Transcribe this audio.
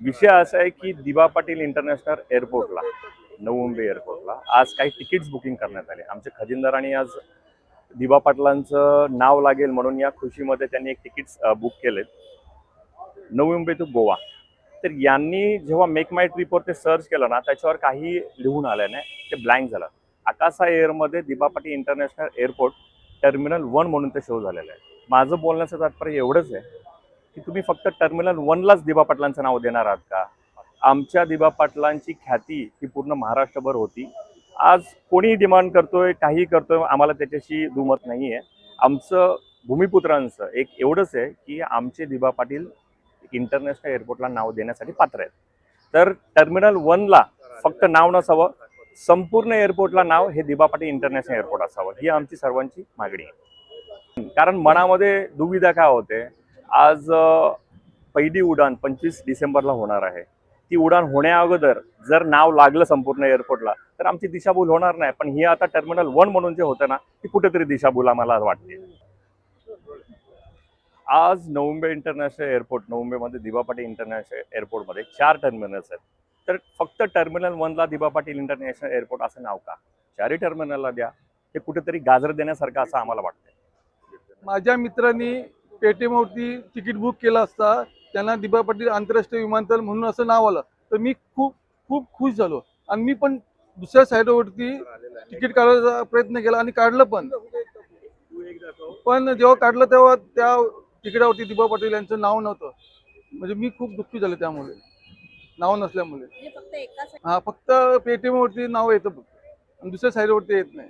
विषय असा आहे की दिबा पाटील इंटरनॅशनल एअरपोर्टला नऊ मुंबई एअरपोर्टला आज काही तिकीट्स बुकिंग करण्यात आले. आमच्या खजिनदारांनी आज दिबा पाटलांचं नाव लागेल म्हणून या खुशीमध्ये त्यांनी एक तिकीट्स बुक केलेत. नवी मुंबई टू गोवा. तर यांनी जेव्हा मेक माय ट्रिपवर ते सर्च केलं ना त्याच्यावर काही लिहून आलं नाही ते ब्लँक झालं. आकाशा एअरमध्ये Diba Patil international airport terminal one म्हणून ते शो झालेलं आहे. माझं बोलण्याचं तात्पर्य एवढंच आहे की तुम्ही फक्त टर्मिनल वनलाच दिबा पाटलांचं नाव देणार आहात का? आमच्या दिबा पाटलांची ख्याती ही पूर्ण महाराष्ट्रभर होती. आज कोणी डिमांड करतोय काही करतोय आम्हाला त्याच्याशी दुमत नाही आहे आमचं भूमिपुत्रांचं एक एवढंच आहे की आमचे दिबा पाटील इंटरनॅशनल एअरपोर्टला नाव देण्यासाठी पात्र आहेत. तर टर्मिनल वनला फक्त नाव नसावं संपूर्ण एअरपोर्टला नाव हे दिबा पाटील इंटरनॅशनल एअरपोर्ट असावं ही आमची सर्वांची मागणी आहे. कारण मनामध्ये दुविधा काय होते? आज पहिली उडान पंचवीस डिसेंबरला होणार आहे. ती उडान होण्या अगोदर जर नाव लागलं संपूर्ण एअरपोर्टला तर आमची दिशाभूल होणार नाही. पण ही आता टर्मिनल वन म्हणून जे होतं ना ती कुठेतरी दिशाभूल आम्हाला वाटते. आज नवंबे इंटरनॅशनल एअरपोर्ट नवंबेमध्ये मुंबईमध्ये दिबा पाटील इंटरनॅशनल एअरपोर्टमध्ये चार टर्मिनल्स आहेत. तर फक्त टर्मिनल वनला दिबा पाटील इंटरनॅशनल एअरपोर्ट असं नाव का? चारही टर्मिनलला द्या. हे कुठेतरी गाजर देण्यासारखं असं आम्हाला वाटतं माझ्या मित्रांनी पेटीएमवरती तिकीट बुक केलं असता त्यांना दिबा पाटील आंतरराष्ट्रीय विमानतळ म्हणून असं नाव आलं. तर मी खूप खूप खुश झालो. आणि मी पण दुसऱ्या साईडवरती तिकीट काढायचा प्रयत्न केला आणि काढलं पण. पण जेव्हा काढलं तेव्हा त्या तिकिटावरती दिबा पाटील यांचं नाव नव्हतं. म्हणजे मी खूप दुःखी झालो त्यामुळे. नाव नसल्यामुळे. म्हणजे हा फक्त पेटीएमवरती नाव येतं फक्त. आणि दुसऱ्या साईडवरती येत नाही.